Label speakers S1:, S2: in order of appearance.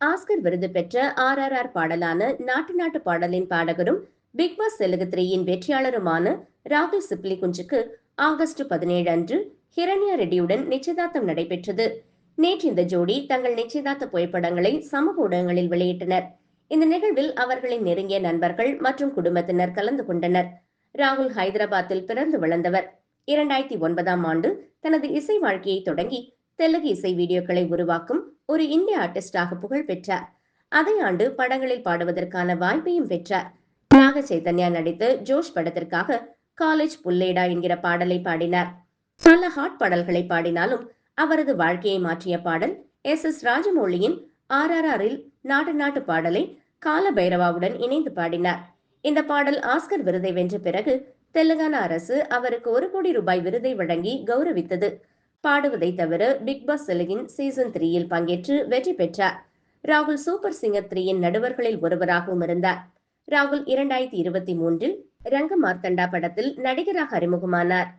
S1: Oscar விருது பெற்ற R R R பாடலான நாட்டு நாட்டு பாடலின் பாடகரும் பிக் பாஸ் தெலுங்கு த்ரீயின் வெற்றியாளருமான ராகுல் சிப்லி குஞ்சுக்கு ஆகஸ்ட் பதினேழு அன்று ஹிரண்யா ரெட்டியுடன் நிச்சயதார்த்தம் நடைபெற்றது. நேற்று இந்த ஜோடி தங்கள் நிச்சயதார்த்த புகைப்படங்களை சமூக ஊடகங்களில் வெளியிட்டனர். இந்த நிகழ்வில் அவர்களின் நெருங்கிய நண்பர்கள் மற்றும் குடும்பத்தினர் கலந்து கொண்டனர். ராகுல் ஹைதராபாத்தில் பிறந்து வளர்ந்தவர். இரண்டாயிரத்தி ஒன்பதாம் ஆண்டு தனது இசை வாழ்க்கையை தொடங்கி தெலுங்கு இசை வீடியோக்களை உருவாக்கும் ஒரு இந்திய ஆர்டிஸ்டாக புகழ் பெற்றார். அதே ஆண்டு படங்களில் பாடுவதற்கான வாய்ப்பையும் பெற்றார். நாக சைதன்யா நடித்து ஜோஷ் படத்திற்காக காலேஜ் புல்லேடா என்கிற பாடலை பாடினார். பல ஹாட் பாடல்களை பாடினாலும் அவரது வாழ்க்கையை மாற்றிய பாடல் எஸ். எஸ். ராஜமௌலியின் ஆர் ஆர் ஆரில் நாட்டு நாட்டு பாடலை கால பைரவாவுடன் இணைந்து பாடினார். இந்த பாடல் ஆஸ்கர் விருதை வென்ற பிறகு தெலுங்கானா அரசு அவருக்கு ஒரு கோடி ரூபாய் விருதை வழங்கி கௌரவித்தது. பாடுவதை தவிர பிக் பாஸ் சிலையின் சீசன் த்ரீயில் பங்கேற்று வெற்றி பெற்றார். ராகுல் சூப்பர் சிங்கர் த்ரீயின் நடுவர்களில் ஒருவராகவும் இருந்தார். ராகுல் இரண்டாயிரத்தி இருபத்தி மூன்றில் ரங்க மார்த்தண்டா படத்தில் நடிகராக அறிமுகமானார்.